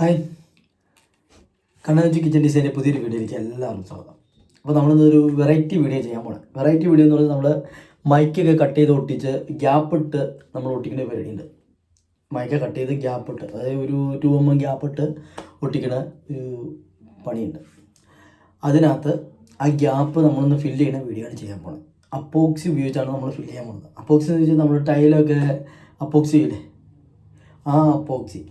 Hi. കണ്ണാജി kitchen ഡിസൈന്റെ പുതിയൊരു വീഡിയോയിലേക്ക് എല്ലാവർക്കും സ്വാഗതം. അപ്പോൾ നമ്മളിന്നൊരു വെറൈറ്റി വീഡിയോ ചെയ്യാൻ പോകണം വെറൈറ്റി വീഡിയോ എന്ന് പറയുന്നത് നമ്മൾ മൈക്കൊക്കെ കട്ട് ചെയ്ത് ഒട്ടിച്ച് ഗ്യാപ്പ് ഇട്ട് നമ്മൾ ഒട്ടിക്കുന്ന പരിപാടിയുണ്ട്. മൈക്ക് കട്ട് ചെയ്ത് ഗ്യാപ്പ് ഇട്ട് അതായത് ഒരു ടു എം എം ഗ്യാപ്പ് ഇട്ട് ഒട്ടിക്കണ ഒരു പണിയുണ്ട്. അതിനകത്ത് ആ ഗ്യാപ്പ് നമ്മളൊന്ന് ഫില്ല് ചെയ്യുന്ന വീഡിയോ ആണ് ചെയ്യാൻ പോകുന്നത് അപ്പോക്സി ഉപയോഗിച്ചാണ് നമ്മൾ ഫില്ല് ചെയ്യാൻ പോകുന്നത് അപ്പോക്സി എന്ന് വെച്ചാൽ നമ്മൾ ടൈലൊക്കെ അപ്പോക്സി ഇല്ലേ ആ അപ്പോക്സി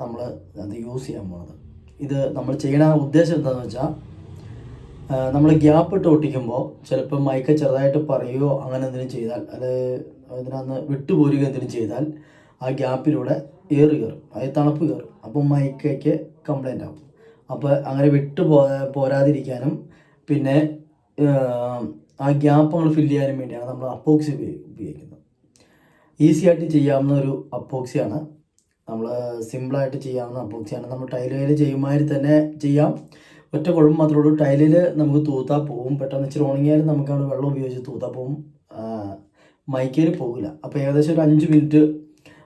നമ്മൾ അത് യൂസ് ചെയ്യാൻ പോകുന്നത് ഇത് നമ്മൾ ചെയ്യണ ഉദ്ദേശം എന്താണെന്ന് വെച്ചാൽ നമ്മൾ ഗ്യാപ്പ് ഇട്ട് ഒട്ടിക്കുമ്പോൾ ചിലപ്പോൾ മൈക്ക് ചെറുതായിട്ട് പറയുകയോ അങ്ങനെ എന്തെങ്കിലും ചെയ്താൽ അത് അതിനകത്ത് വിട്ടുപോരുക എന്തെങ്കിലും ചെയ്താൽ ആ ഗ്യാപ്പിലൂടെ എയർ കയറും അതായത് തണുപ്പ് കയറും അപ്പോൾ മൈക്കയ്ക്ക് കംപ്ലൈന്റ് ആകും അപ്പോൾ അങ്ങനെ വിട്ടു പോ പോരാതിരിക്കാനും പിന്നെ ആ ഗ്യാപ്പ് നമ്മൾ ഫില്ല് ചെയ്യാനും വേണ്ടിയാണ് നമ്മൾ അപ്പോക്സി ഉപയോഗിക്കുന്നത്. ഈസി ആയിട്ട് ചെയ്യാവുന്ന ഒരു അപ്പോക്സിയാണ് നമ്മൾ സിമ്പിളായിട്ട് ചെയ്യാവുന്ന അപ്പോക്സിയാണ് നമ്മൾ ടൈലുകളിൽ ചെയ്യുമാതിരി തന്നെ ചെയ്യാം. ഒറ്റ കുഴപ്പം മാത്രമേ ഉള്ളൂ. ടൈലിൽ നമുക്ക് തൂത്താൽ പോവും. പെട്ടെന്ന് ഇച്ചിരി ഉണങ്ങിയാലും നമുക്ക് അവിടെ വെള്ളം ഉപയോഗിച്ച് തൂത്താൽ പോവും. മൈക്കയിൽ പോകില്ല അപ്പോൾ ഏകദേശം ഒരു അഞ്ച് മിനിറ്റ്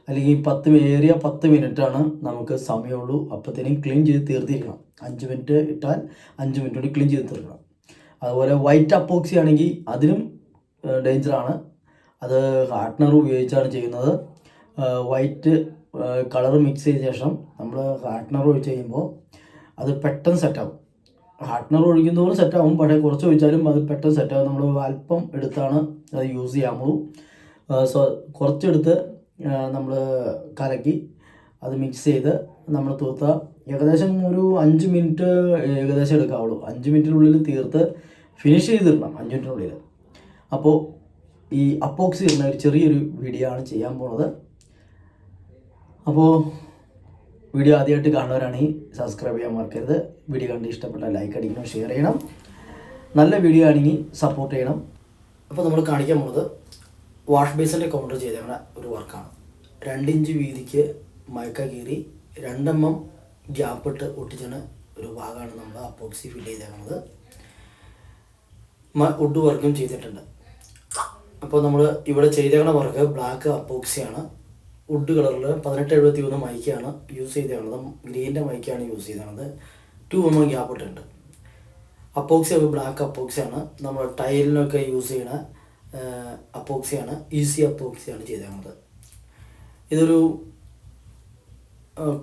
അല്ലെങ്കിൽ പത്ത് ഏറിയ പത്ത് മിനിറ്റാണ് നമുക്ക് സമയമുള്ളൂ. അപ്പോഴത്തേനും ക്ലീൻ ചെയ്ത് തീർത്തിരിക്കണം. അഞ്ച് മിനിറ്റ് ഇട്ടാൽ അഞ്ച് മിനിറ്റ് കൂടി ക്ലീൻ ചെയ്ത് തീർക്കണം. അതുപോലെ വൈറ്റ് അപ്പോക്സി ആണെങ്കിൽ അതിനും ഡേഞ്ചറാണ്. അത് ഹാർട്ട്നർ ഉപയോഗിച്ചാണ് ചെയ്യുന്നത്. വൈറ്റ് കളർ മിക്സ് ചെയ്ത ശേഷം നമ്മൾ ഹാർട്ട്നർ ഒഴിച്ച് കഴിയുമ്പോൾ അത് പെട്ടെന്ന് സെറ്റാവും ഹാർട്ട്നർ ഒഴിക്കുന്നതോറും സെറ്റാവും പക്ഷേ കുറച്ച് ഒഴിച്ചാലും അത് പെട്ടെന്ന് സെറ്റാവും നമ്മൾ അല്പം എടുത്താണ് അത് യൂസ് ചെയ്യാമുള്ളൂ സോ കുറച്ചെടുത്ത് നമ്മൾ കലക്കി അത് മിക്സ് ചെയ്ത് നമ്മൾ തൂത്ത ഏകദേശം ഒരു അഞ്ച് മിനിറ്റ് ഏകദേശം എടുക്കാവുള്ളൂ. അഞ്ച് മിനിറ്റിനുള്ളിൽ തീർത്ത് ഫിനിഷ് ചെയ്തിടണം അഞ്ച് മിനിറ്റിനുള്ളിൽ അപ്പോൾ ഈ അപ്പോക്സി എന്ന ഒരു ചെറിയൊരു വീഡിയോ ആണ് ചെയ്യാൻ പോണത്. അപ്പോൾ വീഡിയോ ആദ്യമായിട്ട് കാണുന്നവരാണെങ്കിൽ സബ്സ്ക്രൈബ് ചെയ്യാൻ മറക്കരുത്. വീഡിയോ കണ്ട് ഇഷ്ടപ്പെട്ട ലൈക്ക് അടിക്കണം ഷെയർ ചെയ്യണം. നല്ല വീഡിയോ ആണെങ്കിൽ സപ്പോർട്ട് ചെയ്യണം. അപ്പോൾ നമ്മൾ കാണിക്കാൻ പോകുന്നത് വാഷ് ബേസിന്റെ കൗണ്ടർ ചെയ്തേക്കണ ഒരു വർക്കാണ് രണ്ടിഞ്ച് വീതിക്ക് മയക്ക കീറി രണ്ടെണ്ണം എം ഗ്യാപ്പ് ഇട്ട് ഒട്ടിച്ചാണ് ഒരു ഭാഗമാണ് നമ്മൾ അപ്പോക്സി ഫില്ല് ചെയ്തേക്കുന്നത് വുഡ് വർക്കും ചെയ്തിട്ടുണ്ട്. അപ്പോൾ നമ്മൾ ഇവിടെ ചെയ്തേക്കണ വർക്ക് ബ്ലാക്ക് അപ്പോക്സിയാണ് വുഡ് കളറിൽ പതിനെട്ട് എഴുപത്തി മൂന്ന് മൈക്കാണ് യൂസ് ചെയ്തിട്ടുള്ളത് ഗ്രീന്റെ മൈക്കാണ് യൂസ് ചെയ്തിരുന്നത് ടു എം എം ഗ്യാപ്പ് ഇട്ടുണ്ട് അപ്പോക്സി ബ്ലാക്ക് അപ്പോക്സിയാണ് നമ്മൾ ടൈലിനൊക്കെ യൂസ് ചെയ്യണ അപ്പോക്സിയാണ് ഈസി അപ്പോക്സിയാണ് ചെയ്തിരുന്നത് ഇതൊരു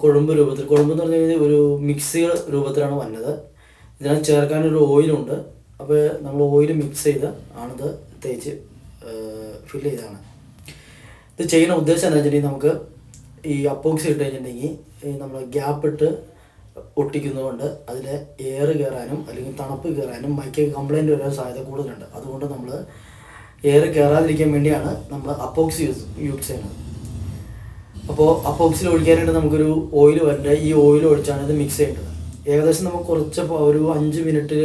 കുഴമ്പ് രൂപത്തിൽ കുഴമ്പ് എന്ന് പറഞ്ഞു കഴിഞ്ഞാൽ ഒരു മിക്സി രൂപത്തിലാണ് വന്നത്. ഇതിനകത്ത് ചേർക്കാനൊരു ഓയിലുണ്ട് അപ്പോൾ നമ്മൾ ഓയിൽ മിക്സ് ചെയ്ത് ആണിത് തേച്ച് ഫില്ല് ചെയ്തതാണ്. ഇത് ചെയ്യുന്ന ഉദ്ദേശം എന്താ വെച്ചിട്ടുണ്ടെങ്കിൽ നമുക്ക് ഈ അപ്പോക്സി ഇട്ട് കഴിഞ്ഞിട്ടുണ്ടെങ്കിൽ നമ്മൾ ഗ്യാപ്പ് ഇട്ട് ഒട്ടിക്കുന്നതുകൊണ്ട് അതിലെ എയർ കയറാനും അല്ലെങ്കിൽ തണുപ്പ് കയറാനും മൈക്ക് കംപ്ലൈന്റ് വരാൻ സാധ്യത കൂടുതലുണ്ട്. അതുകൊണ്ട് നമ്മൾ എയർ കയറാതിരിക്കാൻ വേണ്ടിയാണ് നമ്മൾ അപ്പോക്സി യൂസ് യൂസ് ചെയ്യുന്നത്. അപ്പോൾ അപ്പോക്സിൽ ഒഴിക്കാനായിട്ട് നമുക്കൊരു ഓയിൽ വരണ്ട? ഈ ഓയിൽ ഒഴിച്ചാണ് ഇത് മിക്സ് ചെയ്യേണ്ടത്. ഏകദേശം നമുക്ക് കുറച്ച് ഒരു അഞ്ച് മിനിറ്റ്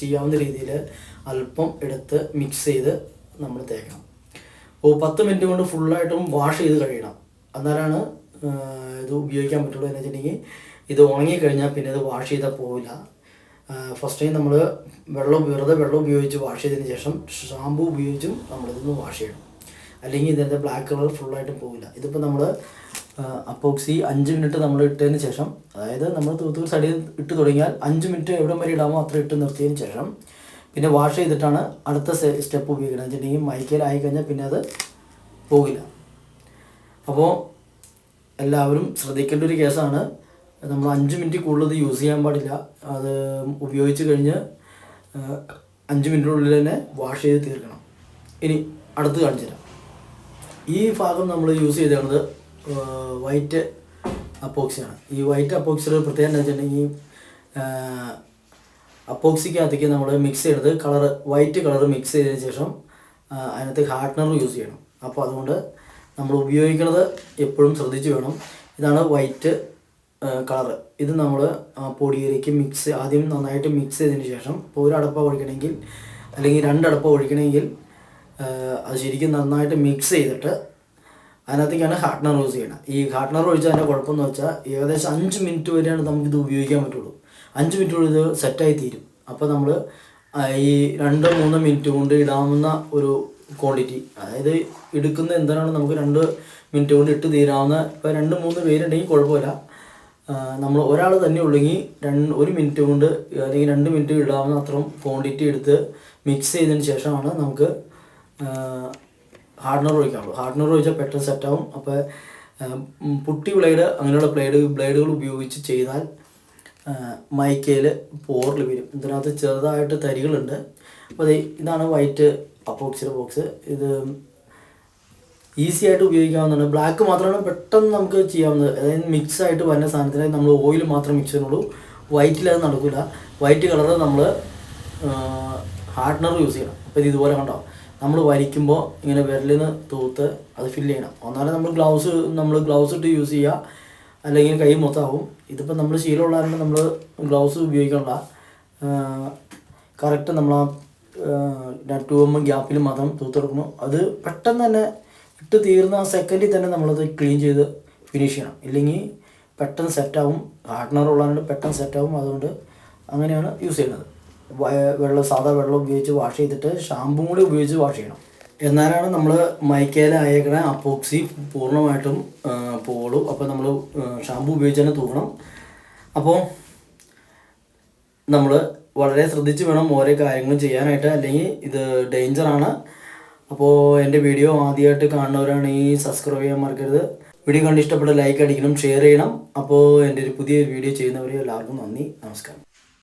ചെയ്യാവുന്ന രീതിയിൽ അല്പം എടുത്ത് മിക്സ് ചെയ്ത് നമ്മൾ തേക്കണം. പത്ത് മിനിറ്റ് കൊണ്ട് ഫുള്ളായിട്ടും വാഷ് ചെയ്ത് കഴിയണം. എന്നാലാണ് ഇത് ഉപയോഗിക്കാൻ പറ്റുള്ളൂ എന്ന് വെച്ചിട്ടുണ്ടെങ്കിൽ ഇത് ഉണങ്ങിക്കഴിഞ്ഞാൽ പിന്നെ ഇത് വാഷ് ചെയ്താൽ പോവില്ല. ഫസ്റ്റ് ടൈം നമ്മൾ വെള്ളം വെറുതെ വെള്ളം ഉപയോഗിച്ച് വാഷ് ചെയ്തതിന് ശേഷം ഷാമ്പു ഉപയോഗിച്ചും നമ്മളിതൊന്ന് വാഷ് ചെയ്യണം. അല്ലെങ്കിൽ ഇതിന്റെ ബ്ലാക്ക് കളർ ഫുള്ളായിട്ട് പോവില്ല. ഇതിപ്പോൾ നമ്മൾ അപ്പോക്സി അഞ്ച് മിനിറ്റ് നമ്മൾ ഇട്ടതിന് ശേഷം അതായത് നമ്മൾ തൂത്തൂർ സൈഡിൽ ഇട്ട് തുടങ്ങിയാൽ അഞ്ച് മിനിറ്റ് എവിടം വരെ ഇടാമോ അത്ര ഇട്ട് നിർത്തിയതിന് ശേഷം പിന്നെ വാഷ് ചെയ്തിട്ടാണ് അടുത്ത സ്റ്റെപ്പ് ഉപയോഗിക്കുന്നത്. വെച്ചിട്ടുണ്ടെങ്കിൽ മൈക്കയിലായി കഴിഞ്ഞാൽ പിന്നെ അത് പോകില്ല. അപ്പോൾ എല്ലാവരും ശ്രദ്ധിക്കേണ്ട ഒരു കേസാണ്. നമ്മൾ അഞ്ച് മിനിറ്റ് കൂടുതൽ യൂസ് ചെയ്യാൻ പാടില്ല. അത് ഉപയോഗിച്ച് കഴിഞ്ഞ് അഞ്ച് മിനിറ്റിനുള്ളിൽ തന്നെ വാഷ് ചെയ്ത് തീർക്കണം. ഇനി അടുത്ത് കാണിച്ചു തരാം. ഈ ഭാഗം നമ്മൾ യൂസ് ചെയ്തത് വൈറ്റ് അപ്പോക്സിയാണ് ഈ വൈറ്റ് അപ്പോക്സിയുടെ പ്രത്യേകത എന്താ വെച്ചിട്ടുണ്ടെങ്കിൽ അപ്പോക്സിക്കകത്തേക്ക് നമ്മൾ മിക്സ് ചെയ്യണത് കളർ വൈറ്റ് കളർ മിക്സ് ചെയ്തതിന് ശേഷം അതിനകത്ത് ഹാർട്ട്നർ യൂസ് ചെയ്യണം. അപ്പോൾ അതുകൊണ്ട് നമ്മൾ ഉപയോഗിക്കുന്നത് എപ്പോഴും ശ്രദ്ധിച്ച് വേണം. ഇതാണ് വൈറ്റ് കളർ ഇത് നമ്മൾ പൊടിയിലേക്ക് മിക്സ് ആദ്യം നന്നായിട്ട് മിക്സ് ചെയ്തതിന് ശേഷം ഇപ്പോൾ ഒരു അടപ്പ ഒഴിക്കണമെങ്കിൽ അല്ലെങ്കിൽ രണ്ടടപ്പ ഒഴിക്കണമെങ്കിൽ അത് ശരിക്കും നന്നായിട്ട് മിക്സ് ചെയ്തിട്ട് അതിനകത്തേക്കാണ് ഹാർട്ട്നർ യൂസ് ചെയ്യണം. ഈ ഹാർട്ട്നർ ഒഴിച്ചാൽ അതിന്റെ കുഴപ്പമെന്ന് വെച്ചാൽ ഏകദേശം അഞ്ച് മിനിറ്റ് വരെയാണ് നമുക്കിത് ഉപയോഗിക്കാൻ പറ്റുള്ളൂ. അഞ്ച് മിനിറ്റുള്ളിൽ ഇത് സെറ്റായി തീരും. അപ്പോൾ നമ്മൾ ഈ രണ്ട് മൂന്ന് മിനിറ്റ് കൊണ്ട് ഇടാവുന്ന ഒരു ക്വാണ്ടിറ്റി അതായത് എടുക്കുന്ന എന്താണ് നമുക്ക് രണ്ട് മിനിറ്റ് കൊണ്ട് ഇട്ട് തീരാവുന്ന ഇപ്പോൾ രണ്ട് മൂന്ന് പേരുണ്ടെങ്കിൽ കുഴപ്പമില്ല. നമ്മൾ ഒരാൾ തന്നെ ഉള്ളെങ്കിൽ രണ്ട് ഒരു മിനിറ്റ് കൊണ്ട് അല്ലെങ്കിൽ രണ്ട് മിനിറ്റ് ഇടാവുന്ന അത്രയും ക്വാണ്ടിറ്റി എടുത്ത് മിക്സ് ചെയ്തതിന് ശേഷമാണ് നമുക്ക് ഹാർഡ്നർ ഒഴിക്കാറുള്ളൂ ഹാർഡ്നർ ഒഴിച്ചാൽ പെട്ടെന്ന് സെറ്റാവും അപ്പോൾ പുട്ടി ബ്ലേഡ് അങ്ങനെയുള്ള ബ്ലേഡ് ബ്ലേഡുകൾ ഉപയോഗിച്ച് ചെയ്താൽ മൈക്കയിൽ പോറിൽ വരും. ഇതിനകത്ത് ചെറുതായിട്ട് തരികളുണ്ട്. അപ്പോൾ ഇതാണ് വൈറ്റ് അപ്പോക്സിയുടെ ബോക്സ്. ഇത് ഈസി ആയിട്ട് ഉപയോഗിക്കാവുന്നതാണ്. ബ്ലാക്ക് മാത്രമാണ് പെട്ടെന്ന് നമുക്ക് ചെയ്യാവുന്നത്. അതായത് മിക്സ് ആയിട്ട് വരുന്ന സാധനത്തിന് നമ്മൾ ഓയിൽ മാത്രം മിക്സ് ചെയ്യുന്നുള്ളൂ. വൈറ്റിൽ അത് നടക്കില്ല വൈറ്റ് കളർ നമ്മൾ ഹാർഡ്നർ യൂസ് ചെയ്യണം. അപ്പോൾ ഇത് ഇതുപോലെ കണ്ടോ? നമ്മൾ വരിക്കുമ്പോൾ ഇങ്ങനെ വിരലിന് തൂത്ത് അത് ഫില്ല് ചെയ്യണം. ഒന്നാലും നമ്മൾ ഗ്ലൗസ് നമ്മൾ ഗ്ലൗസ് ഇട്ട് യൂസ് ചെയ്യുക അല്ലെങ്കിൽ കൈ മൊത്തമാവും. ഇതിപ്പോൾ നമ്മൾ ശീലമുള്ള കാരണം നമ്മൾ ഗ്ലൗസ് ഉപയോഗിക്കണ്ട. കറക്റ്റ് നമ്മൾ ആ ടു പോകുമ്പോൾ ഗ്യാപ്പിൽ മാത്രം തൂത്തെടുക്കണം അത് പെട്ടെന്ന് തന്നെ ഇട്ട് തീർന്ന ആ സെക്കൻഡിൽ തന്നെ നമ്മളത് ക്ലീൻ ചെയ്ത് ഫിനിഷ് ചെയ്യണം. ഇല്ലെങ്കിൽ പെട്ടെന്ന് സെറ്റാവും. ഹാർഡ്നർ ഉള്ളതുകൊണ്ട് പെട്ടെന്ന് സെറ്റാവും. അതുകൊണ്ട് അങ്ങനെയാണ് യൂസ് ചെയ്യുന്നത്. വെള്ളം സാധാ വെള്ളം ഉപയോഗിച്ച് വാഷ് ചെയ്തിട്ട് ഷാമ്പും കൂടി ഉപയോഗിച്ച് വാഷ് ചെയ്യണം. എന്നാലാണ് നമ്മൾ മൈക്കേല അയക്കണ അപ്പോക്സി പൂർണമായിട്ടും പോളൂ. അപ്പോൾ നമ്മൾ ഷാമ്പു ഉപയോഗിച്ച് തന്നെ തൂക്കണം അപ്പോൾ നമ്മൾ വളരെ ശ്രദ്ധിച്ച് വേണം ഓരോ കാര്യങ്ങളും ചെയ്യാനായിട്ട്. അല്ലെങ്കിൽ ഇത് ഡേഞ്ചറാണ്. അപ്പോൾ എന്റെ വീഡിയോ ആദ്യമായിട്ട് കാണുന്നവരാണെങ്കിൽ സബ്സ്ക്രൈബ് ചെയ്യാൻ മറക്കരുത്. വീഡിയോ കണ്ട് ഇഷ്ടപ്പെട്ട ലൈക്ക് അടിക്കണം ഷെയർ ചെയ്യണം. അപ്പോൾ എന്റെ ഒരു പുതിയ വീഡിയോ ചെയ്യുന്നവരെ എല്ലാവർക്കും നന്ദി നമസ്കാരം.